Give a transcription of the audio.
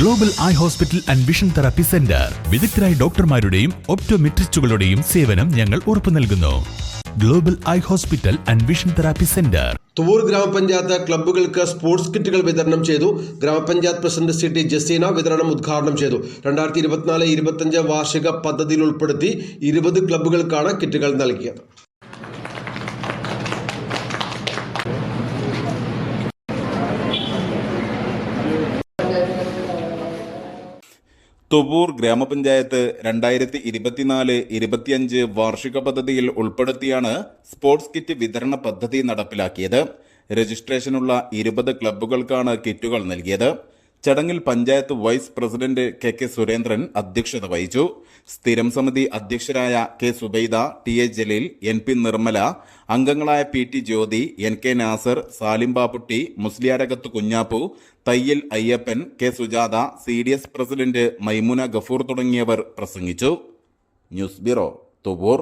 Global eye hospital and vision therapy centre വിദഗ്ധരായ ഡോക്ടർമാരുടെയും ഒപ്റ്റോമെട്രിസ്റ്റുകളുടെയും സേവനം ഞങ്ങൾ ഉറപ്പു നൽകുന്നു. Global eye hospital and vision therapy centre Thuvvur ഗ്രാമപഞ്ചായത്ത് ക്ലബ്ബുകൾക്ക് സ്പോർട്സ് കിറ്റുകൾ വിതരണം ചെയ്തു. ഗ്രാമപഞ്ചായത്ത് പ്രസിഡന്റ് സി ടി ജസീന വിതരണം ഉദ്ഘാടനം ചെയ്തു. രണ്ടായിരത്തി ഇരുപത്തിനാല് ഇരുപത്തഞ്ച് വാർഷിക പദ്ധതിയിൽ ഉൾപ്പെടുത്തി ഇരുപത് ക്ലബ്ബുകൾക്കാണ് കിറ്റുകൾ നൽകിയത്. തുവൂർ ഗ്രാമപഞ്ചായത്ത് രണ്ടായിരത്തി ഇരുപത്തിനാല് ഇരുപത്തിയഞ്ച് വാർഷിക പദ്ധതിയിൽ ഉൾപ്പെടുത്തിയാണ് സ്പോർട്സ് കിറ്റ് വിതരണ പദ്ധതി നടപ്പിലാക്കിയത്. രജിസ്ട്രേഷനുള്ള ഇരുപത് ക്ലബ്ബുകൾക്കാണ് കിറ്റുകൾ നൽകിയത്. ചടങ്ങിൽ panchayat vice president K K Surendran അധ്യക്ഷത വഹിച്ചു. സ്ഥിരം സമിതി അധ്യക്ഷരായ K Subaida T A Jaleel N P Nirmala അംഗങ്ങളായ P T Jyothi N K Nasar Salim Bapputty Musliyarakath Kunjappu തയ്യൽ Ayyappan K Sujatha C D S president Maimuna Gafoor തുടങ്ങിയവർ പ്രസംഗിച്ചു. News bureau Thuvur